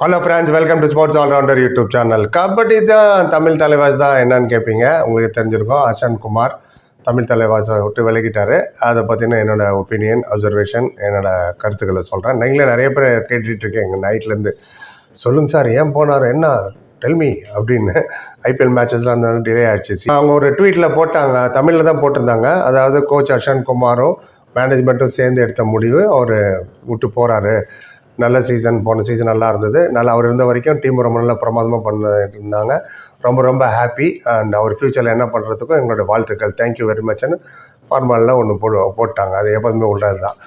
Hello friends welcome to sports allrounder YouTube channel kabaddi தான் தமிழ் தலைவாஸ் தான் என்னன்னு கேட்பீங்க உங்களுக்கு தெரிஞ்சிருக்கும். அர்ஷன் குமார் தமிழ் தலைவாசை விட்டு விலகிட்டாரு. அதை பற்றின என்னோடய ஒப்பீனியன் அப்சர்வேஷன் என்னோட கருத்துக்களை சொல்கிறேன் நீங்களே நிறைய பேர் கேட்டுட்டு எங்கள் நைட்லேருந்து சொல்லுங்கள் சார் ஏன் போனார்? என்ன? டெல்மி அப்படின்னு ஐபிஎல் மேட்சஸ்லாம் இருந்தாலும் டிலே ஆயிடுச்சு. அவங்க ஒரு ட்வீட்டில் போட்டாங்க. தமிழில் தான் போட்டிருந்தாங்க. அதாவது கோச் அர்ஷன் குமாரும் மேனேஜ்மெண்ட்டும் சேர்ந்து எடுத்த முடிவு அவர் விட்டு போகிறாரு நல்ல சீசன் போன சீசன் நல்லா இருந்தது. நல்லா அவர் இருந்த வரைக்கும் டீம் ரொம்ப நல்லா பிரமாதமாக பண்ணிட்டு இருந்தாங்க ரொம்ப ரொம்ப ஹாப்பி அண்ட் அவர் ஃப்யூச்சரில் என்ன பண்ணுறதுக்கும் எங்களோட வாழ்த்துக்கள். தேங்க்யூ வெரி மச்னு ஃபார்மலில் ஒன்று போ போட்டாங்க. அது எப்போதுமே உள்ளது தான்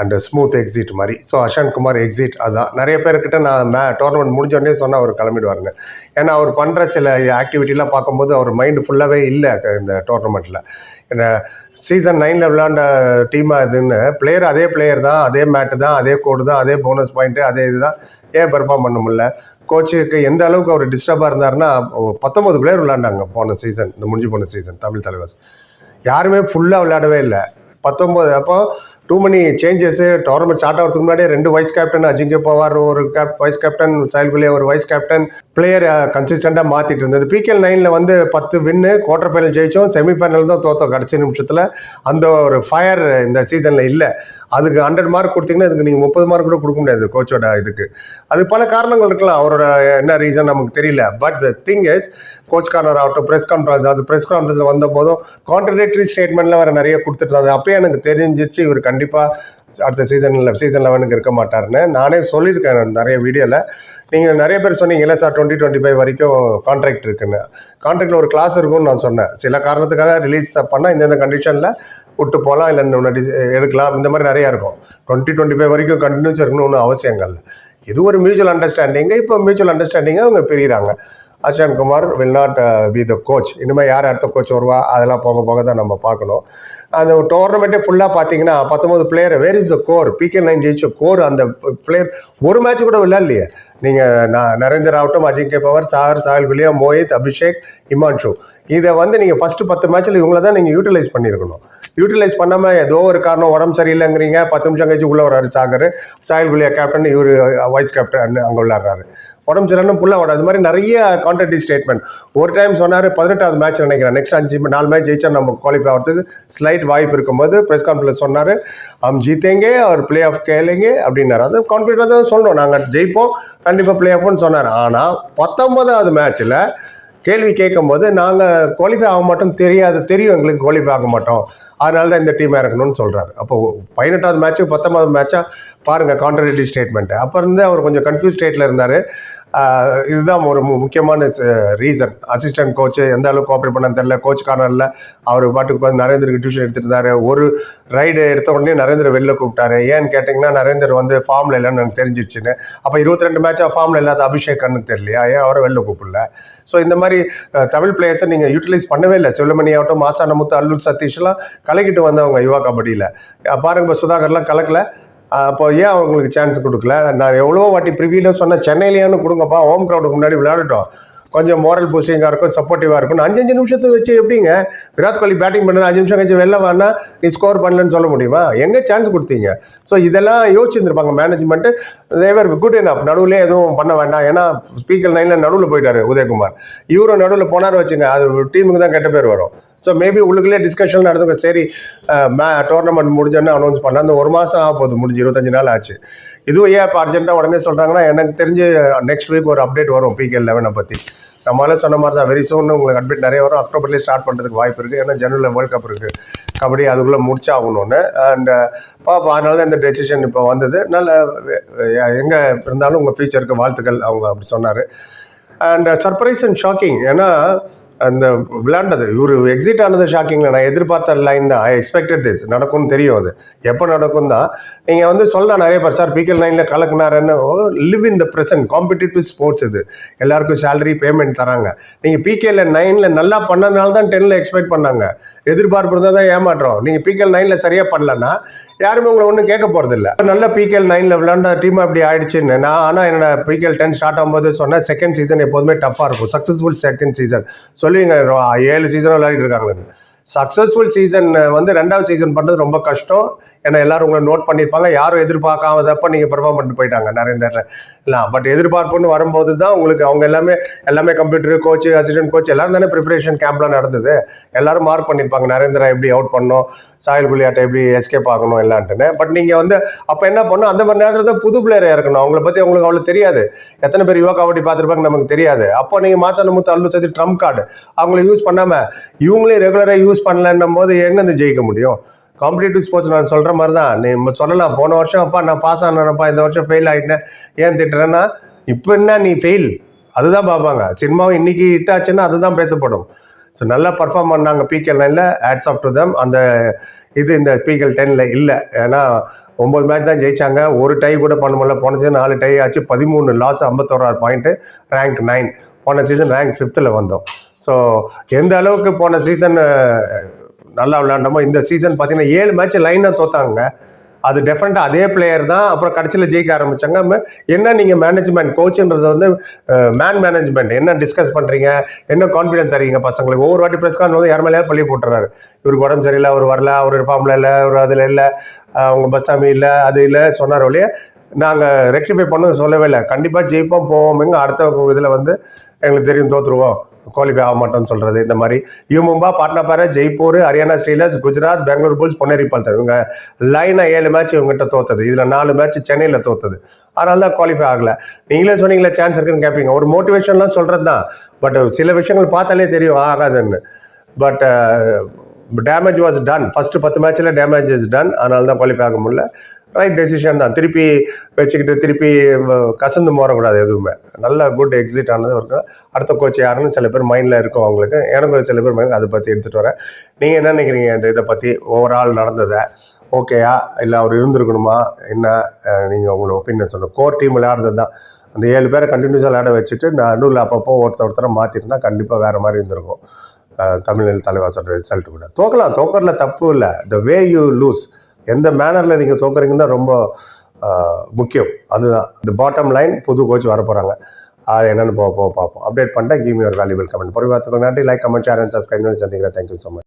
அண்டு ஸ்மூத் எக்ஸிட் மாதிரி. ஸோ அஷாந்த் குமார் எக்ஸிட் அதான். நிறைய பேர்கிட்ட நான் மே டோர்னமெண்ட் முடிஞ்சோடனே சொன்னால் அவர் கிளம்பிடுவாருங்க. ஏன்னா அவர் பண்ணுற சில ஆக்டிவிட்டிலாம் பார்க்கும்போது அவர் மைண்டு ஃபுல்லாகவே இல்லை இந்த டோர்னமெண்ட்டில் என்ன சீசன் நைனில் விளாண்ட டீமாக இதுன்னு பிளேயர் அதே பிளேயர் தான் அதே மேட்டு தான் அதே கோடு தான் அதே போனஸ் பாயிண்ட்டு அதே இதுதான் ஏன் பெர்ஃபார்ம் பண்ண முடியல? கோச்சுக்கு எந்த அளவுக்கு அவர் டிஸ்டர்பாக இருந்தாருன்னா பத்தொம்பது பிளேயர் விளாண்டாங்க போன சீசன் இந்த முடிஞ்சு போன சீசன் தமிழ் தலைவாஸ் யாருமே ஃபுல்லாக விளையாடவே இல்லை. பத்தொம்போது. அப்போ too many changes tournament start ஆகிறதுக்கு முன்னாடியே ரெண்டு வைஸ் கேப்டன் அஜிங்கே பவார் ஒரு cap vice captain Sahil Gulia ஒரு வைஸ் கேப்டன் பிளேயர் கன்சிஸ்டண்டாக மாற்றிட்டு இருந்தது. பிகேஎல் நைனில் வந்து பத்து வின்னு குவார்டர் ஃபைனல் ஜெயித்தோம் செமிஃபைனல் தான் தோத்தோம் கடைசி நிமிஷத்தில். அந்த ஒரு ஃபயர் இந்த சீசனில் இல்லை. அதுக்கு ஹண்ட்ரட் மார்க் கொடுத்தீங்கன்னா இதுக்கு நீங்கள் முப்பது மார்க் கூட கொடுக்க முடியாது கோச்சோட இதுக்கு. அது பல காரணங்கள் இருக்கலாம். அவரோட என்ன ரீசன் நமக்கு தெரியல. But the thing is coach corner ஆகட்டும் ப்ரெஸ் கான்ஃபரன்ஸ் அது ப்ரெஸ் கான்ஃபரன்ஸில் வந்த போதும் கான்ட்ரடேட்டரி ஸ்டேட்மெண்ட்ல வேறு நிறைய கொடுத்துட்டு இருந்தாங்க. அப்பயே எனக்கு தெரிஞ்சிச்சு இவர் கண்டிப்பாக அடுத்த சீசனில் சீசன் லெவனுக்கு இருக்க மாட்டாருன்னு. நானே சொல்லியிருக்கேன் நிறைய வீடியோவில் நீங்கள் நிறைய பேர் சொன்னீங்கல்ல சார் டுவெண்ட்டி டுவெண்ட்டி ஃபைவ் வரைக்கும் கான்ட்ராக்ட் இருக்குன்னு. கான்ட்ராக்டில் ஒரு கிளாஸ் இருக்கும்னு நான் சொன்னேன். சில காரணத்துக்காக ரிலீஸ் பண்ணால் இந்தந்த கண்டிஷனில் விட்டு போகலாம் இல்லை இன்னொன்று டிஸ் எடுக்கலாம். இந்த மாதிரி நிறையா இருக்கும். டுவெண்ட்டி டுவெண்ட்டி ஃபைவ் வரைக்கும் கண்டினியூஸ் இருக்கணும்னு ஒன்றும் அவசியங்கள். இல்லை இது ஒரு மியூச்சுவல் அண்டர்ஸ்டாண்டிங்கு இப்போ மியூச்சுவல் அண்டர்ஸ்டாண்டிங்கை அவங்க பிரிகிறாங்க Ashan Kumar will not be the coach இனிமேல் யார் அடுத்த கோச் வருவா? அதெல்லாம் போக போக தான் நம்ம பார்க்கணும். அந்த டோர்னமெண்ட்டே ஃபுல்லாக பார்த்தீங்கன்னா பத்தொம்பது player where is the core PK nine ஜெயிச்ச கோர் அந்த பிளேயர் ஒரு மேட்ச் கூட விளையாடலையே. நீங்கள் நான் நரேந்தர் ஆகட்டும் அஜிங்கே பவர் சாகர் சாகல் வில்லியம் மோஹித் அபிஷேக் இமான்ஷு இதை வந்து நீங்கள் ஃபஸ்ட்டு பத்து மேட்ச்சில் இவங்கள தான் நீங்கள் யூட்டிலைஸ் பண்ணியிருக்கணும். யூட்டிலைஸ் பண்ணாமல் ஏதோ ஒரு காரணம் உடம்பு சரியில்லைங்கிறீங்க பத்து நிமிஷம் கழிச்சு உள்ளே வர்றாரு சாகர். சாகல் வில்லியா கேப்டன் இவர் வைஸ் uh, கேப்டன் அங்கே விளாட்றாரு உடம்பு சரியான புள்ள ஓட அது மாதிரி நிறைய கான்ட்ரடி ஸ்டேட்மெண்ட் ஒரு டைம் சொன்னார் பதினெட்டாவது மேட்ச் நினைக்கிறேன். நெக்ஸ்ட் அஞ்சு நாலு மேட்ச் ஜெயிச்சா நம்ம குவாலிஃபை ஆகிறதுக்கு ஸ்லைட் வாய்ப்பு இருக்கும்போது ப்ரெஸ் கான்ஃபரன்ஸ் சொன்னார் ஹம் ஜீத்தேங்க அவர் பிளே ஆஃப் கேளுங்க அப்படின்னாரு. அது கான்ஃபிடென்ட்டாக தான் சொன்னோம் நாங்கள் ஜெயிப்போம் கண்டிப்பாக பிளே ஆஃப்னு சொன்னார். ஆனால் பத்தொன்பதாவது மேட்ச்சில் கேள்வி கேட்கும்போது நாங்கள் குவாலிஃபை ஆக மாட்டோம் தெரியாது தெரியும் எங்களுக்கு குவாலிஃபை ஆக மாட்டோம். அதனால தான் இந்த டீம் இறக்கணும்னு சொல்கிறாரு அப்போ பதினெட்டாவது மேட்ச்சு பத்தொன்பதாவது மேட்சாக பாருங்கள் கான்ட்ரடிக்டி ஸ்டேட்மெண்ட்டு அப்போ இருந்து அவர் கொஞ்சம் கன்ஃபியூஸ் ஸ்டேட்டில் இருந்தார். இதுதான் ஒரு மு- முக்கியமான ரீசன் அசிஸ்டன்ட் கோச்சு எந்த அளவுக்கு கோஆப்ரேட் பண்ண தெரியல. கோச் கார்னரில் அவர் பாட்டுக்கு வந்து நரேந்தருக்கு டியூஷன் எடுத்துட்டு ஒரு ரைடு எடுத்த உடனே நரேந்திர வெளில கூப்பிட்டாரு. ஏன்னு கேட்டிங்கன்னா நரேந்தர் வந்து ஃபார்மில் இல்லைன்னு எனக்கு தெரிஞ்சிடுச்சுன்னு அப்போ இருபத்தி ரெண்டு மேட்சாக ஃபார்மில் இல்லாத அபிஷேக் கண்ணு தெரியலையா? ஏன் அவரை வெளில கூப்பிடல? ஸோ இந்த மாதிரி தமிழ் பிளேயர்ஸை நீங்கள் யூட்டிலைஸ் பண்ணவே இல்லை. செல்வமணி ஆகட்டும் மாசானமுத்து அல்லூர் சதீஷ்லாம் கலக்கிட்டு வந்தவங்க யுவா கபடியில். பாருங்க சுதாகர்லாம் கலக்கல. அப்போ ஏன் அவங்களுக்கு சான்ஸ் கொடுக்கல? நான் எவ்வளோ வாட்டி ப்ரிவியூவில் சொன்னேன் சென்னையிலேயானு கொடுங்கப்பா ஹோம் க்ரௌடுக்கு முன்னாடி விளையாடட்டும். கொஞ்சம் மோரல் பூஸ்டிங்காக இருக்கும் சப்போர்ட்டிவாக இருக்கும் அஞ்சு அஞ்சு நிமிஷத்தை வச்சு எப்படிங்க? விராட் கோலி பேட்டிங் பண்ண அஞ்சு நிமிஷம் கழிச்சு வெளில வானா நீ ஸ்கோர் பண்ணலன்னு சொல்ல முடியுமா? எங்கே சான்ஸ் கொடுத்தீங்க? ஸோ இதெல்லாம் யோசிச்சிருந்துருப்பாங்க மேனேஜ்மெண்ட்டு தேவர் குட் என்ன நடுவில் எதுவும் பண்ண வேண்டாம். ஏன்னா ஸ்பீக்கர் நைனில் நடுவில் போயிட்டார் உதயகுமார். இவரும் நடுவில் போனார் வச்சுங்க அது டீமுக்கு தான் கெட்ட பேர் வரும். ஸோ மேபி உள்ளுக்குள்ளே டிஸ்கஷன் நடந்துங்க சரி மே டோர்னமெண்ட் முடிஞ்சோன்னு அனௌன்ஸ் பண்ண அந்த ஒரு மாதம் ஆக போகுது. முடிஞ்சு இருபத்தஞ்சு நாள் ஆச்சு. இதுவும் ஏன் இப்போ அர்ஜென்ட்டாக உடனே சொல்கிறாங்கன்னா எனக்கு தெரிஞ்சு நெக்ஸ்ட் வீக் ஒரு அப்டேட் வரும். பிகே லெவனை பற்றி நம்மளால சொன்ன மாதிரி தான் வெரி சூன் உங்களுக்கு அட்மிட் நிறைய வரும். அக்டோபர்லேயே ஸ்டார்ட் பண்ணுறதுக்கு வாய்ப்பு இருக்குது ஏன்னா ஜனவரியில் வேர்ல்ட் கப் இருக்குது கபடி அதுக்குள்ளே முடிச்சாகணும்னு. அண்ட் பாப்பா அதனால தான் இந்த டெசிஷன் இப்போ வந்தது. நல்ல எங்கே இருந்தாலும் உங்கள் ஃபியூச்சருக்கு வாழ்த்துக்கள். அவங்க அப்படி சொன்னார். அண்ட் சர்ப்ரைஸ் அண்ட் ஷாக்கிங் ஏன்னா அந்த விளாண்டது இவர் எக்ஸிட் ஆனது ஷாக்கிங்கில் நான் எதிர்பார்த்த லைன் தான். ஐ எக்ஸ்பெக்டட் திஸ் நடக்கும்னு தெரியும் அது. எப்போ நடக்கும் தான் நீங்கள் வந்து சொல்லலாம் நிறைய பேர் சார் பிகல் லைனில் கலக்குனாருன்னு. Live in the present competitive sports இது. எல்லாருக்கும் சேலரி பேமெண்ட் தராங்க. நீங்கள் பிகேல நைனில் நல்லா பண்ணதுனால தான் டென்னில் எக்ஸ்பெக்ட் பண்ணாங்க. எதிர்பார்ப்பு இருந்தால் தான் ஏமாற்றோம். நீங்கள் பிகேல் நைனில் சரியாக பண்ணலன்னா யாருமே உங்களை ஒன்றும் கேட்க போகிறதில்ல நல்ல பிகேல் நைனில் விளாண்ட டீம் அப்படி ஆயிடுச்சுன்னு நான் ஆனால் என்னோட பிகேல் டென் ஸ்டார்ட் ஆகும்போது சொன்னேன் செகண்ட் சீசன் எப்போதுமே டஃப்பாக இருக்கும். சக்ஸஸ்ஃபுல் செகண்ட் சீசன் சொல்லுவீங்க ஏழு சீசன் விளையாடிட்டு இருக்காங்க சக்ஸஸ்ஃபுல் சீசன் வந்து ரெண்டாவது சீசன் பண்ணுறது ரொம்ப கஷ்டம். ஏன்னா எல்லாரும் உங்களை நோட் பண்ணியிருப்பாங்க. யாரும் எதிர்பார்க்காதப்ப நீங்கள் பெர்ஃபார்ம் பண்ணிட்டு போயிட்டாங்க. நரேந்தர் இருக்கலாம் பட் எதிர்பார்ப்புன்னு வரும்போது தான் உங்களுக்கு அவங்க எல்லாமே எல்லாமே கம்ப்யூட்டர் கோச் அசிஸ்டன்ட் கோச் எல்லாரும் தானே ப்ரிப்பரேஷன் கேம்ப்லாம் நடந்தது. எல்லாரும் மார்க் பண்ணியிருப்பாங்க நரேந்திரா எப்படி அவுட் பண்ணணும் சாயல் குலியாட்டை எப்படி எஸ்கேப் ஆகணும் எல்லான்ட்டுன்னு. பட் நீங்கள் வந்து அப்போ என்ன பண்ணணும் அந்த மாதிரி நேரத்தில் தான் புது பிளேயர் இறக்கணும். அவங்கள பற்றி உங்களுக்கு அவ்வளோ தெரியாது. எத்தனை பேர் யுவா கபடி பார்த்துருப்பாங்க நமக்கு தெரியாது. அப்போ நீங்கள் மாச்சான முத்து அல்லு சதி ட்ரம்ப் கார்டு அவங்கள யூஸ் பண்ணாமல் இவங்களே ரெகுலராக யூஸ் பண்ணலன்னும் போது எங்கேருந்து ஜெயிக்க முடியும்? காம்படிட்டிவ் ஸ்போர்ட்ஸ் நான் சொல்கிற மாதிரி தான் நீ சொல்லலாம் போன வருஷம் அப்பா நான் பாஸ் ஆனப்பா இந்த வருஷம் ஃபெயில் ஆகிட்டேன் ஏன் திட்டுறேன்னா இப்போ என்ன நீ ஃபெயில் அதுதான் பார்ப்பாங்க. சினிமாவும் இன்னைக்கு ஹிட் ஆச்சுன்னா அதுதான் பேசப்படும். ஸோ நல்லா பர்ஃபார்ம் பண்ணாங்க பிகேல் நைனில் ஆட்ஸ் ஆஃப் டு தம் அந்த இது இந்த பிகேல் டென்னில் இல்லை. ஏன்னா ஒம்பது மேட்ச் தான் ஜெயிச்சாங்க. ஒரு டை கூட பண்ண முடியல. போன சீசன் நாலு டை ஆச்சு. பதிமூணு லாஸ் ஐம்பத்தோராறு பாயிண்ட்டு ரேங்க் நைன் போன சீசன் ரேங்க் ஃபிஃப்த்தில் வந்தோம். ஸோ எந்த அளவுக்கு போன சீசன் நல்லா விளையாண்டோமோ. இந்த சீசன் பார்த்தீங்கன்னா ஏழு மேட்ச் லைனாக தோத்தாங்க. அது டெஃபினட்டாக அதே பிளேயர் தான். அப்புறம் கடைசியில் ஜெயிக்க ஆரம்பித்தாங்க என்ன நீங்கள் மேனேஜ்மெண்ட் கோச்சுன்றது வந்து மேன் மேனேஜ்மெண்ட் என்ன டிஸ்கஸ் பண்ணுறீங்க என்ன கான்ஃபிடன்ஸ் தரீங்க பசங்களுக்கு? ஒவ்வொரு வாட்டி ப்ரெஸ் கான் வந்து யார் மேலேயாவது பள்ளி போட்டுறாரு. இவருக்கு உடம்பு சரியில்லை அவர் வரல அவர் ஃபார்மில் இல்லை அவர் அதில் இல்லை அவங்க பஸ்தாமி இல்லை அது இல்லை சொன்னார் ஒழிய நாங்கள் ரெக்டிஃபை பண்ண சொல்லவே இல்லை. கண்டிப்பாக ஜெயிப்போம் போவோம் அடுத்த இதில் வந்து எங்களுக்கு தெரியும் தோற்றுருவோம் குவாலிஃபை ஆக மாட்டோம்னு சொல்கிறது இந்த மாதிரி U Mumba Jaipur Haryana steelers Gujarat Bengaluru bulls Puneri Paltan இவங்க லைனாக ஏழு மேட்ச் இவங்ககிட்ட தோத்தது. இதில் நாலு மேட்ச் சென்னையில் தோத்தது. அதனால தான் குவாலிஃபை ஆகலை. நீங்களே சொன்னீங்களே சான்ஸ் இருக்குன்னு கேட்பீங்க ஒரு மோட்டிவேஷன்லாம் சொல்கிறது தான் பட் சில விஷயங்கள் பார்த்தாலே தெரியும் ஆகாதுன்னு. But damage was done first பத்து மேட்ச்சில் டேமேஜ் இஸ் டன் அதனால தான் குவாலிஃபை ஆக முடியல. ரைட் டெசிஷன் தான். திருப்பி வச்சுக்கிட்டு திருப்பி கசந்து மோறக்கூடாது எதுவுமே. நல்ல குட் எக்ஸிட் ஆனது இருக்கும் அடுத்த கோச் யாருன்னு சில பேர் மைண்டில் இருக்கும் அவங்களுக்கு. எனக்கு சில பேர் மைண்ட் அதை பற்றி எடுத்துகிட்டு வரேன். நீங்கள் என்ன நினைக்கிறீங்க இந்த இதை பற்றி ஓவரால் நடந்ததை? ஓகேயா இல்லை அவர் இருந்திருக்கணுமா? என்ன? நீங்கள் உங்களோட ஒப்பீனியன் சொல்லுங்கள் கோர் டீம் விளையாடுறது தான் அந்த ஏழு பேரை கண்டினியூஸாக விளையாட வச்சுட்டு நடுவில் அப்பப்போ ஒருத்தர் ஒருத்தரை மாற்றிருந்தா கண்டிப்பாக வேறு மாதிரி இருந்திருக்கும். தமிழில் தலைவா சொல்கிற ரிசல்ட் கூட. தோக்கலாம் தோக்கறதுல தப்பு இல்லை. த வே யூ லூஸ் எந்த மேனரில் நீங்கள் தோக்குறீங்கன்னு தான் ரொம்ப முக்கியம். அதுதான். இந்த பாட்டம் லைன் புது கோச் வர போகிறாங்க அது என்னென்னு போக போக பார்ப்போம். அப்டேட் பண்ணிட்டேன் கிவ் யூர் வேல்யூபிள் கமெண்ட் பொறுப்பாக நன்றி. Like comment share and subscribe சந்திக்கிறேன். Thank you so much